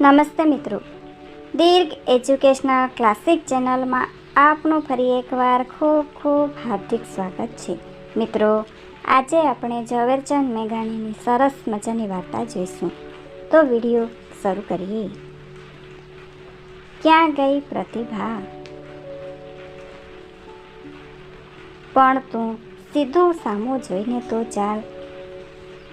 નમસ્તે મિત્રો. દીર્ઘ educational classic ચેનલમાં આપનું ફરી એકવાર ખૂબ ખૂબ હાર્દિક સ્વાગત છે. મિત્રો, આજે આપણે ઝવેરચંદ મેઘાણીની સરસ મજાની વાર્તા જોઈશું. તો વીડિયો શરૂ કરીએ. ક્યાં ગઈ પ્રતિભા? પણ તું સીધું સામું જોઈને તો ચાલ.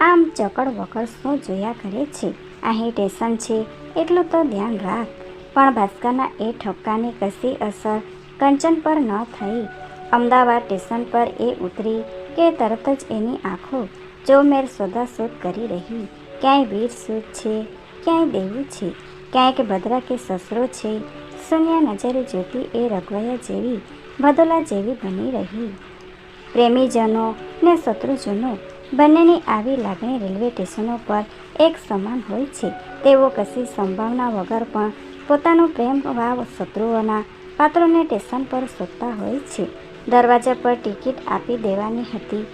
આમ ચકડ વકડ શું જોયા કરે છે? અહીં ટેશન છે એટલું તો ધ્યાન રાખ. પણ ભાસ્કરના એ ઠપકાની કશી અસર કંચન પર ન થઈ. અમદાવાદ સ્ટેશન પર એ ઉતરી કે તરત જ એની આંખો ચોમેર શોધાશોધ કરી રહી. ક્યાંય વીર સૂત છે, ક્યાંય દેવું છે ક્યાંક ભદ્રા કે સસરો છે. શૂન્ય નજરે જોતી એ રઘવાયા જેવી, ભદોલા જેવી બની રહી. પ્રેમીજનો ને શત્રુજનો બંનેની આવી લાગણી રેલવે સ્ટેશનો પર એક સમાન હોય છે. તેઓ કશી સંભાવના વગર પણ પોતાનો પ્રેમ ભાવ શત્રુઓના પાત્રોને સ્ટેશન પર શોધતા હોય છે. દરવાજા પર ટિકિટ આપી દેવાની હતી.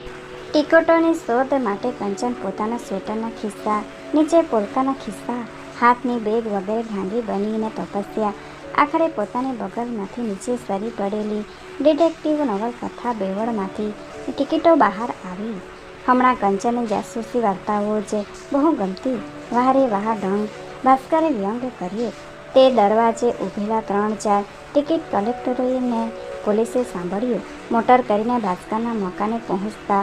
ટિકિટોની શોધ માટે કંચન પોતાના સ્વેટરના ખિસ્સા, નીચે પોલકાના ખિસ્સા, હાથની બેગ વગેરે ઢાંગી બનીને તપસ્યા. આખરે પોતાની બગલમાંથી નીચે સરી પડેલી ડિટેક્ટિવ નવલકથા બેવડમાંથી ટિકિટો બહાર આવી. હમણાં કંચનની જાસૂસી વાર્તાઓ જે બહુ ગમતી. વારે વાહ ઢંગ. ભાસ્કરે વ્યંગ કરીએ તે દરવાજે ઊભેલા ત્રણ ચાર ટિકિટ કલેક્ટરોને પોલીસે સાંભળ્યું. મોટર કરીને ભાસ્કરના મકાને પહોંચતા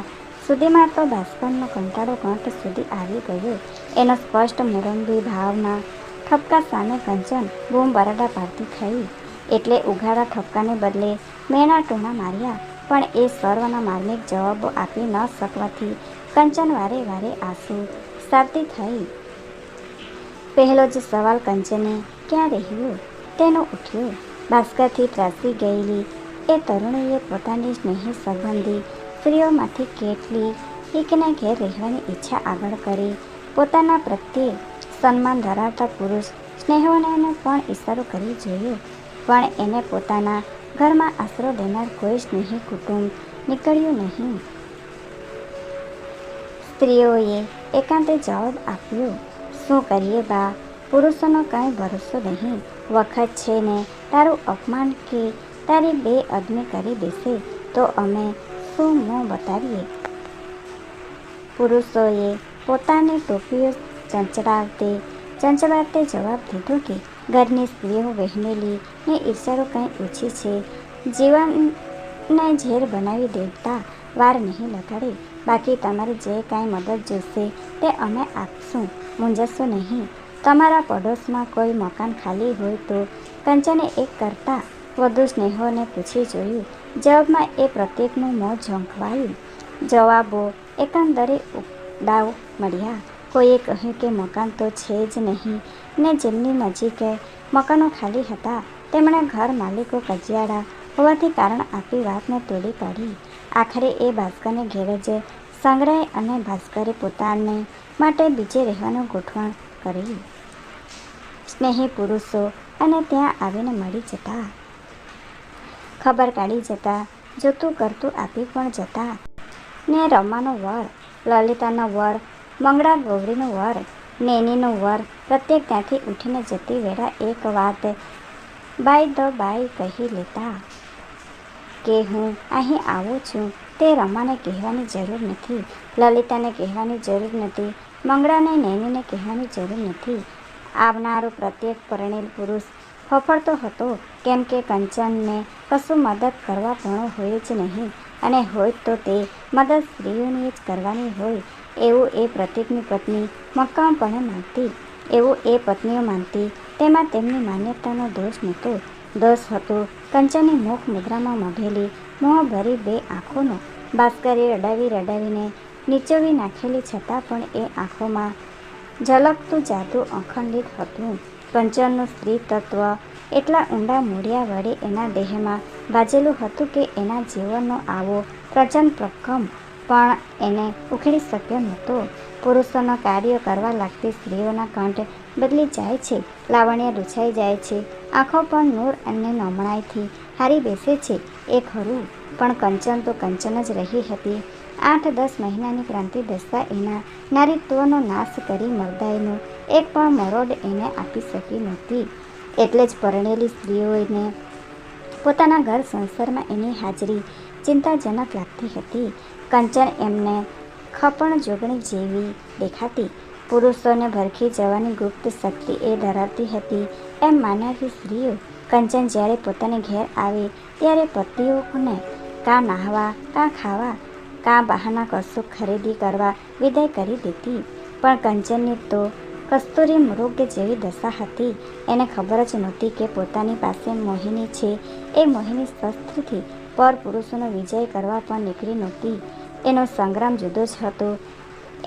સુધીમાં તો ભાસ્કરનો કંટાળો કંઠ સુધી આવી ગયો. એનો સ્પષ્ટ મુરંબી ભાવના ઠપકા સામે કંચન બૂમ બરાડા પાડતી થઈ. એટલે ઉઘાડા ઠપકાને બદલે મેણા ટૂણા માર્યા. પણ એ સર્વના માર્મિક જવાબો આપી ન શકવાથી કંચન વારે વારે આંસુ સારતી થઈ. પહેલો જ સવાલ કંચને, ક્યાં રહ્યું? તેનો ઉઠ્યો. ભાસ્કરથી ત્રાસી ગયેલી એ તરુણીએ પોતાની સ્નેહી સંબંધી સ્ત્રીઓમાંથી કેટલી એકને ઘેર રહેવાની ઈચ્છા આગળ કરી. પોતાના પ્રત્યે સન્માન ધરાવતા પુરુષ સ્નેહોને પણ ઈશારો કરી જોયો. પણ એને પોતાના ઘરમાં આશરો દેનાર કોઈ સ્નેહી કુટુંબ નીકળ્યું નહીં. સ્ત્રીઓએ એકાંતે જવાબ આપ્યો, શું કરીએ બા? પુરુષોનો કાંઈ ભરોસો નહીં. વખત છે ને તારું અપમાન કે તારી બે અગ્નિ કરી દેશે, તો અમે શું મોં બતાવીએ? પુરુષોએ પોતાની ટોપીઓ ચંચળાવતે ચંચળાવતે જવાબ દીધો કે ઘરની સ્ત્રીઓ વહેનેલી ને ઈશારો કંઈ ઓછી છે. જીવનને ઝેર બનાવી દેતા વાર નહીં લગાડે. બાકી તમારે જે કાંઈ મદદ જોશે તે અમે આપશું. મૂંઝશો નહીં. તમારા પડોશમાં કોઈ મકાન ખાલી હોય તો કંચને એક કરતાં વધુ સ્નેહોને પૂછી જોયું. જવાબમાં એ પ્રત્યેકનું મોં ઝંખવાયું. જવાબો એકંદરે ઉડાવ મળ્યા. કોઈએ કહ્યું કે મકાન તો છે જ નહીં ને જેમની નજીકે મકાનો ખાલી હતા. તેમણે ઘર માલિકો કજિયાળા હોવાથી કારણ આપી વાતને તોડી પાડી આખરે એ ભાસ્કરને ઘેર જ અને ભાસ્કરે પોતાને માટે બીજે રહેવાનું ગોઠવણ કર્યું. સ્નેહી પુરુષો અને ત્યાં આવીને મળી જતા. ખબર કાઢી જતા, જોતું કરતું આપી પણ જતા. ને રમાનો વર, લલિતાનો વર મંગળા ગૌરીનો વર, નેનીનો વર, પ્રત્યેક ત્યાંથી ઉઠીને જતી વેળા એક વાત બાય ધ બાય કહી લેતા કે હું અહીં આવું છું. તે રમાને કહેવાની જરૂર નથી, લલિતાને કહેવાની જરૂર નથી, મંગળાને નેનીને કહેવાની જરૂર નથી. આવનારો પ્રત્યેક પરણેલ પુરુષ ફફડતો હતો, કેમ કે કંચનને કશું મદદ કરવા પણ હોય જ નહીં, અને હોય તો તે મદદ સ્ત્રીઓની જ કરવાની હોય. એવું એ પ્રતિકની પત્ની મક્કમપણે માનતી, એવું એ પત્નીઓ માનતી. તેમાં તેમની માન્યતાનો દોષ નહોતો. દોષ હતો કંચનની મુખ મુદ્રામાં મઢેલી મોહભરી બે આંખોનો. ભાસ્કરે રડાવી રડાવીને નીચોવી નાખેલી છતાં પણ એ આંખોમાં ઝલકતું જાદુ અખંડિત હતું. કંચનનું સ્ત્રી તત્વ એટલા ઊંડા મૂળિયા વડે એના દેહમાં બાજેલું હતું કે એના જીવનનો આવો પ્રચંડ પ્રકમ પણ એને ઉખેડી શક્યો નહોતો. પુરુષોના કાર્યો કરવા લાગતી સ્ત્રીઓના કંઠ બદલી જાય છે. લાવણ્ય રૂછાઈ જાય છે. આંખો પણ નૂર અને નમણાઈથી હારી બેસે છે. એ ખરું, પણ કંચન તો કંચન જ રહી હતી. આઠ દસ મહિનાની ક્રાંતિ દશા એના નારીત્વનો નાશ કરી મરદાઈનો એક પણ મરોડ એને આપી શકી નહોતી. એટલે જ પરણેલી સ્ત્રીઓને પોતાના ઘર સંસારમાં એની હાજરી ચિંતાજનક લાગતી હતી. કંચન એમને ખપણ જોગણી જેવી દેખાતી. પુરુષોને ભરખી જવાની ગુપ્ત શક્તિ એ ધરાવતી હતી એમ માનવી સ્ત્રીઓ. કંચન જ્યારે પોતાને ઘેર આવે ત્યારે પતિઓને કાં નાહવા, કાં ખાવા, કાં બહાના કશું ખરીદી કરવા વિદાય કરી દેતી. પણ કંચનની તો કસ્તુરી મૃગ જેવી દશા હતી. એને ખબર જ નહોતી કે પોતાની પાસે મોહિની છે. એ મોહિની શસ્ત્રથી પર પુરુષોનો વિજય કરવા પણ નીકળી નહોતી. એનો સંગ્રામ જુદો જ હતો.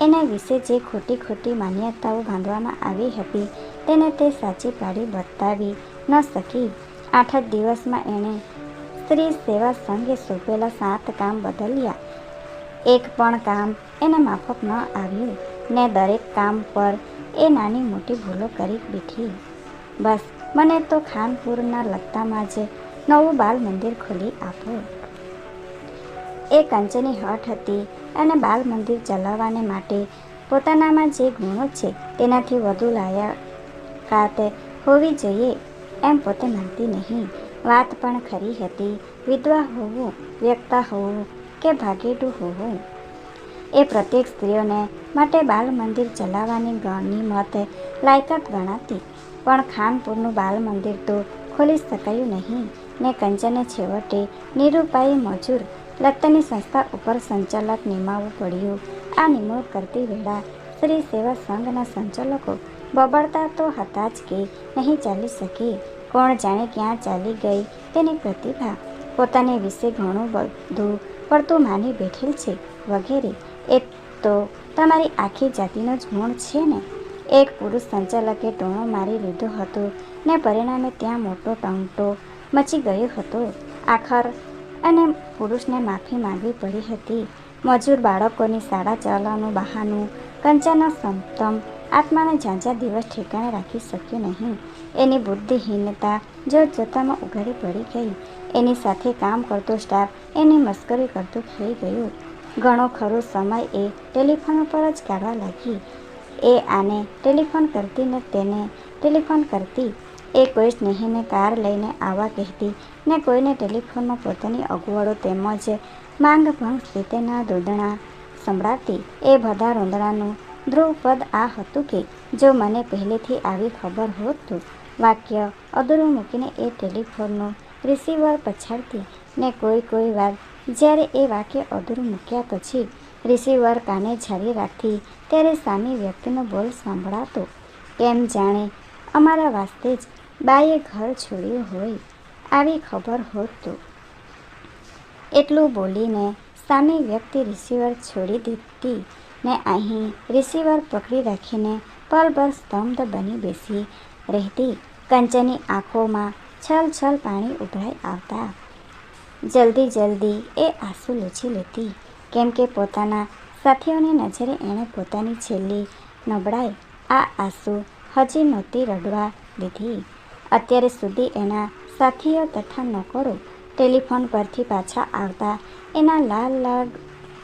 એના વિશે જે ખોટી ખોટી માન્યતાઓ બાંધવામાં આવી હતી, તેને તે સાચી પાડી બતાવી ન શકી. આઠ જ દિવસમાં એણે સ્ત્રી સેવા સંઘે સોંપેલા સાત કામ બદલ્યા. એક પણ કામ એને માફક ન આવ્યું, ને દરેક કામ પર એ નાની મોટી ભૂલો કરી બેઠી. બસ, મને તો ખાનપુરના લગતામાં જ નવું બાલ મંદિર ખોલી આપો. એ કંચની હઠ હતી અને બાલ મંદિર ચલાવવાને માટે પોતાનામાં જે ગુણો છે તેનાથી વધુ લાયકાત હોવી જોઈએ એમ પોતે માનતી નહીં. વાત પણ ખરી હતી, વિધવા હોવું, વ્યક્તા હોવું કે ભાગેડું હોવું? એ પ્રત્યેક સ્ત્રીઓને માટે બાલ મંદિર ચલાવવાની મત લાયકાત ગણાતી, પણ ખાનપુરનું બાલ મંદિર તો ખોલી શકાયું નહીં ને કંચને છેવટે નિરૂપાઈ મજૂર લત્તની સંસ્થા ઉપર સંચાલક નિમાવવું પડ્યું. આ નિમણૂક કરતી વેળા સ્ત્રી સેવા સંઘના સંચાલકો બબડતા તો હતા જ કે નહીં ચાલી શકે. કોણ જાણે ક્યાં ચાલી ગઈ. તેની પ્રતિભા પોતાને વિશે ઘણું બધું પડતું માની બેઠેલ છે વગેરે. એ તો તમારી આખી જાતિનો જ ગુણ છે ને. એક પુરુષ સંચાલકે ટોણો મારી લીધો હતો ને પરિણામે ત્યાં મોટો ટંટો મચી ગયો હતો. આખર અને પુરુષને માફી માંગવી પડી હતી. મજૂર બાળકોની શાળા ચાલવાનું બહાનું કંચાનો સમતમ આત્માને ઝાંઝા દિવસ ઠેકાણે રાખી શક્યું નહીં. એની બુદ્ધિહીનતા જો જોતામાં ઉઘાડી પડી ગઈ. એની સાથે કામ કરતો સ્ટાફ એની મસ્કરી કરતો થઈ ગયો. ઘણો ખરો સમય એ ટેલિફોન ઉપર જ કાઢવા લાગી. એ આને ટેલિફોન કરતી ને તેને ટેલિફોન કરતી એ કોઈ સ્નેહીને કાર લઈને આવવા કહેતી ને કોઈને ટેલિફોનમાં પોતાની અગવડો તેમજ માંગ ભંગ સ્થિતિના દોદણા સંભળાતી. એ બધા રોંદણાનું ધ્રુવપદ આ હતું કે જો મને પહેલેથી આવી ખબર હોત તો વાક્ય અધૂરું મૂકીને એ ટેલિફોનનું રિસીવર પછાડતી ને કોઈ કોઈ વાર જ્યારે એ વાક્ય અધૂરું મૂક્યા પછી રિસીવર કાને ઝારી રાખતી ત્યારે સામી વ્યક્તિનો બોલ સાંભળાતો. કેમ જાણે અમારા વાસ્તે જ બાએ ઘર છોડ્યું હોય આવી ખબર હોત. તો એટલું બોલીને સામે વ્યક્તિ રિસીવર છોડી દીધી ને અહીં રિસીવર પકડી રાખીને પલભર સ્તંભ બની બેસી રહેતી. કંચની આંખોમાં છલ છલ પાણી ઉભરાઈ આવતા. જલ્દી જલ્દી એ આંસુ લૂછી લેતી, કેમ કે પોતાના સાથીઓની નજરે એણે પોતાની છેલ્લી નબળાઈ. આ આંસુ હજી નહોતી રડવા દીધી. અત્યારે સુધી એના સાથીઓ તથા નોકરો ટેલિફોન પરથી પાછા આવતા એના લાલ લાલ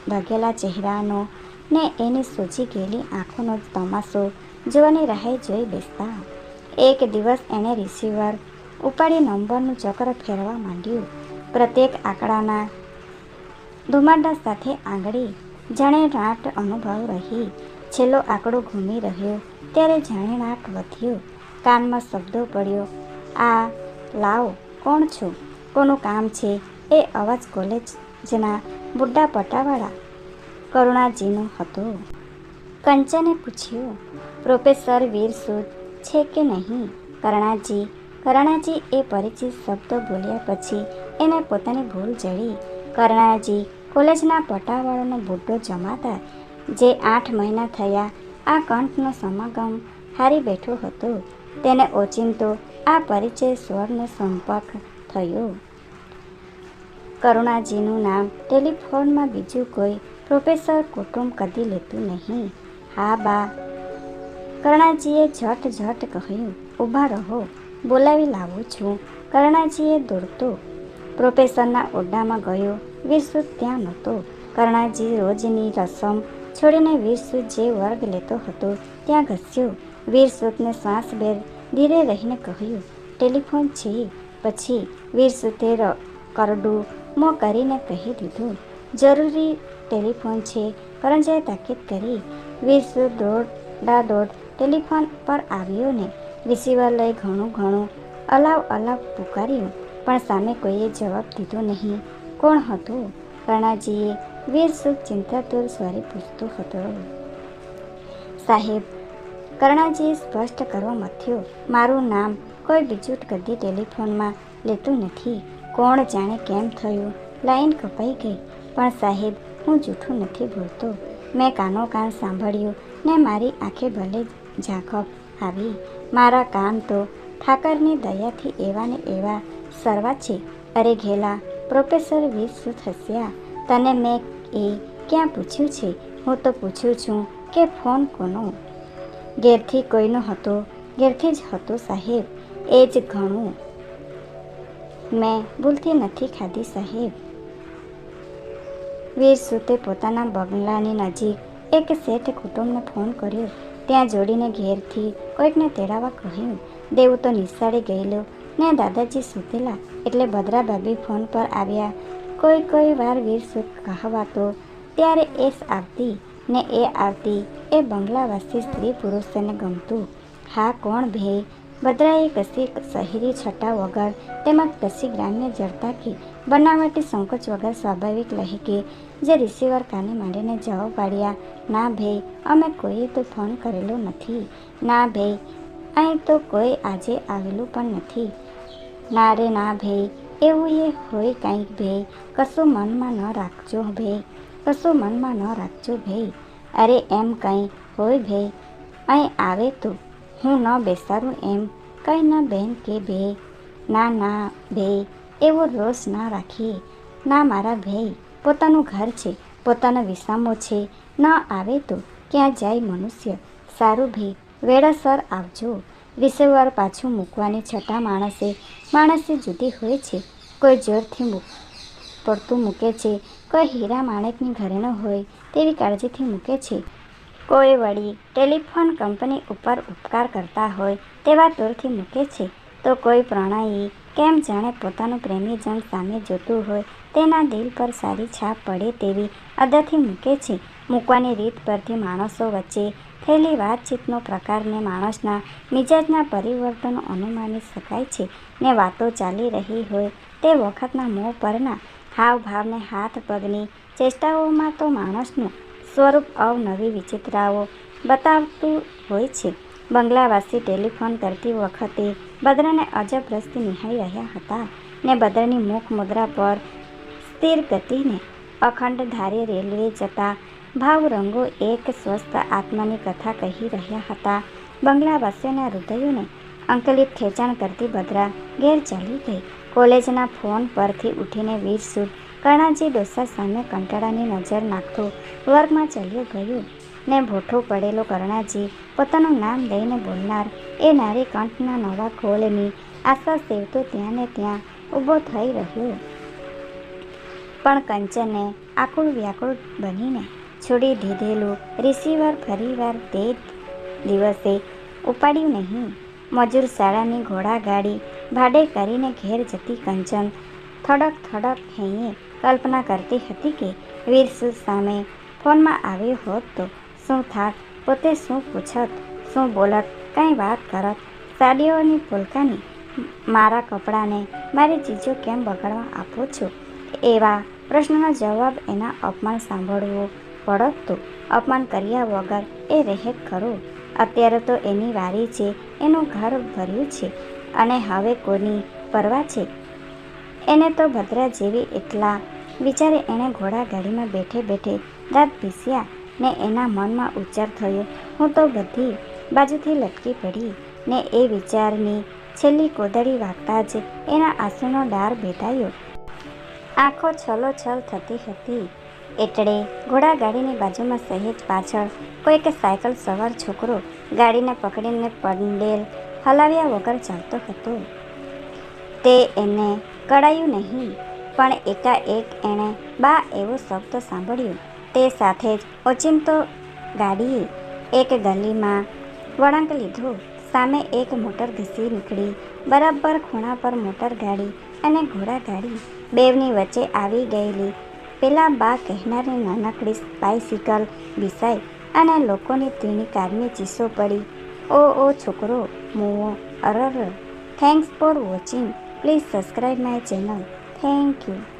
ભાગેલા ચહેરાનો ને એની સૂજી ગયેલી આંખોનો તમાશો જોવાની રાહે જોઈ બેસતા. એક દિવસ એણે રિસીવર ઉપાડી નંબરનું ચક્ર ફેરવા માંડ્યું. પ્રત્યેક આંકડાના ધુમાડા સાથે આંગળી જાણે રાટ અનુભવ રહી. છેલ્લો આંકડો ઘૂમી રહ્યો. ત્યારે જાણે નાક વધ્યો. કાનમાં શબ્દો પડ્યો. આ, લાવ, કોણ છો? કોનું કામ છે? એ અવાજ કોલેજના બુడ్ડા પટાવાળા કરુણાજીનો હતો. કંચને પૂછ્યું, પ્રોફેસર વીર સૂદ છે કે નહીં? કરણાજી કરણાજી એ પરિચિત શબ્દો બોલ્યા પછી એને પોતાની ભૂલ જડી. કરણાજી કોલેજના પટાવાળાનો બુઢો જમાદાર જે આઠ મહિના થયા, આ કંઠનો સમાગમ હારી બેઠો હતો. તેને ઓચિંતો. આ પરિચય સ્વરનો સંપર્ક થયો. કરુણાજીનું નામ ટેલિફોનમાં બીજું કોઈ પ્રોફેસર કુટુંબ કદી લેતું નહીં. હા, બા. કરણાજીએ ઝટ ઝટ કહ્યું ઊભા રહો, બોલાવી લાવું છું. કરણાજીએ દોડતો પ્રોફેસરના ઓરડામાં ગયો. વિશ્વ ત્યાં નહોતો. કર્ણાજી રોજની રસમ છોડીને વીરસુદ જે વર્ગ લેતો હતો, ત્યાં ઘસ્યો. વીરસુદને શ્વાસભેર ધીરે રહીને કહ્યું, ટેલિફોન છે. પછી વીરસુદે ર- કરડું મોં કરીને કહી દીધું, જરૂરી ટેલિફોન છે. કરંજાએ તાકીદ કરી વીરસુદ દોડા દોડ, ટેલિફોન પર આવ્યો ને, રિસીવર લઈ ઘણું ઘણું, અલાવ અલાવ પુકાર્યું, પણ સામે કોઈએ જવાબ દીધો નહીં. કોણ હતું? કર્ણાજીએ વીરસુદ ચિંતાતુર સ્વરે પૂછતો હતો. સાહેબ કર્ણાજીએ સ્પષ્ટ કરવા મથ્યો મારું નામ કોઈ બીજું કદી ટેલિફોનમાં લેતું નથી. કોણ જાણે કેમ થયું? લાઈન કપાઈ ગઈ. પણ સાહેબ, હું જૂઠું નથી બોલતો. મેં કાનો કાન સાંભળ્યું ને મારી આંખે ભલે ઝાંખપ આવી. મારા કાન તો ઠાકરની દયાથી એવા ને એવા સરવા છે. અરે ઘેલા, પ્રોફેસર વિશ્વ હસ્યા તને મેં એ ક્યાં પૂછ્યું છે? હું તો પૂછું છું કે ફોન કોનો? ઘેરથી કોઈનો હતો ઘેરથી જ હતો સાહેબ, એ જ ઘણું. મેં ભૂલથી નથી ખાધી સાહેબ. વીર સુતે પોતાના બંગલાની નજીક એક શેઠ કુટુંબને ફોન કર્યો. ત્યાં જોડીને ઘેરથી કોઈકને તેડાવવા કહ્યું, દેવું તો નિશાળે ગયેલો. ને દાદાજી સૂતેલા, એટલે ભદ્રા ભાભી ફોન પર આવ્યા. કોઈ કોઈ વાર વીર સુત કહાવાતો, ત્યારે એસ આવતી. ને એ આવતી. એ બંગલાવાસી સ્ત્રી પુરુષોને ગમતું. હા, કોણ ભે? ભદ્રાએ કશી શહેરી છટા વગર તેમજ કશી ગ્રામ્ય જડતાથી બનાવટી સંકોચ વગર સ્વાભાવિક લહેકે જે રિસીવર કાને માંડીને જવાબ પાડ્યા. ના ભે, અમે કોઈએ તો ફોન કરેલો નથી. ના ભેય અહીં તો કોઈ આજે આવેલું પણ નથી. ના રે, ના ભે, એવું એ હોય કંઈક ભે, કશું મનમાં ન રાખજો ભેય કશું મનમાં ન રાખજો ભાઈ. અરે એમ કંઈ હોય ભાઈ? અહીં આવે તો હું ન બેસાડું એમ કંઈ ન બેન કે ભે ના ના ભે એવો રોષ ના રાખીએ. ના, મારા ભાઈ, પોતાનું ઘર છે, પોતાનો વિસામો છે. ન આવે તો ક્યાં જાય મનુષ્ય? સારું ભાઈ વેળાસર આવજો. રિસીવર પાછું મૂકવાની છઠ્ઠા માણસે માણસે જુદી હોય છે. કોઈ જોરથી મૂક પડતું મૂકે છે. કોઈ હીરા માણેકની ઘરેણું હોય તેવી કાળજીથી મૂકે છે. કોઈ વળી ટેલિફોન કંપની ઉપર ઉપકાર કરતા હોય તેવા દૂરથી મૂકે છે. તો કોઈ પ્રણયી કેમ જાણે પોતાનું પ્રેમીજન સામે જોતું હોય તેના દિલ પર સારી છાપ પડે તેવી અદાથી મૂકે છે. મૂકવાની રીત પરથી માણસો વચ્ચે થયેલી વાતચીતનો પ્રકારને માણસના મિજાજના પરિવર્તનો અનુમાની શકાય છે. ને વાતો ચાલી રહી હોય તે વખતના મોં પરના હાવભાવને હાથ પગની ચેષ્ટાઓમાં તો માણસનું સ્વરૂપ અવનવી વિચિત્રાઓ બતાવતું હોય છે. બંગલાવાસી ટેલિફોન કરતી વખતે બદ્રને અજબ રસ્તે નિહાળી રહ્યા હતા ને બદ્રની મુખ મુદ્રા પર સ્થિર ગતિને અખંડ ધારે રેલવે જતા ભાવ રંગો એક સ્વસ્થ આત્માની કથા કહી રહ્યા હતા. બંગલાવાસીઓના હૃદયોને અંકલિત ખેંચાણ કરતી બદ્રા ઘેર ચાલી ગઈ. કોલેજના ફોન પરથી ઉઠીને વીરસુદ કર્ણાજી ડોસા સામે કંટાળાની નજર નાખતો વર્ગમાં ચાલ્યો ગયો. ને ભોઠો પડેલો કર્ણાજી પોતાનું નામ લઈને બોલનાર, એ નારી કંઠના નવા ખોલની આશા સેવતો ત્યાં ને ત્યાં ઊભો થઈ રહ્યો. પણ કંચને આકુળ વ્યાકુળ બનીને છોડી દીધેલું રિસીવર ફરીવાર તે દિવસે ઉપાડ્યું નહીં. મજૂર શાળાની ઘોડાગાડી ભાડે કરીને ઘેર જતી કંચન થડક થડક હૈયે કલ્પના કરતી હતી કે વીરસુ સામે ફોનમાં આવ્યો હોત તો શું થાત? પોતે શું પૂછત? શું બોલત? કંઈ વાત કરત? સાડીઓની પોલકાની મારા કપડાને મારી ચીજો કેમ બગાડવા આપો છો? એવા પ્રશ્નનો જવાબ એના અપમાન સાંભળવો પડત. તો અપમાન કર્યા વગર એ રહેત ખરો. અત્યારે તો એની વારી છે, એનું ઘર ભર્યું છે. અને હવે કોની પરવા છે? એને તો ભદ્રા જેવી એટલા. વિચારે એણે ઘોડાગાડીમાં બેઠે બેઠે દાંત પીસ્યા ને એના મનમાં ઉચ્ચાર થયો, હું તો બધી બાજુથી લટકી પડી ને એ વિચારની છેલ્લી કોદળી વાગતા જ એના આંસુનો ડાર બેઠાયો આંખો છલોછલ થતી હતી. એટલે ઘોડાગાડીની બાજુમાં સહેજ પાછળ કોઈક સાયકલ સવાર છોકરો ગાડીને પકડીને પંડેલ હલાવ્યા વગર ચાલતો હતો. તે એને કળાયું નહીં, પણ એકાએક એણે બા એવો શબ્દ સાંભળ્યો. તે સાથે જ ઓચિંતો ગાડીએ એક ગલીમાં વળાંક લીધો. સામે એક મોટર ઘસી નીકળી. બરાબર ખૂણા પર મોટર ગાડી અને ઘોડા ગાડી બેવની વચ્ચે આવી ગયેલી. પેલા બા કહેનારી નાનકડી બાઇસિકલ વિસાઈ અને લોકોની તેની કારની ચીસો પડી. ઓ ઓ છોકરો મૂવો અરર. Thanks for watching please subscribe my channel thank you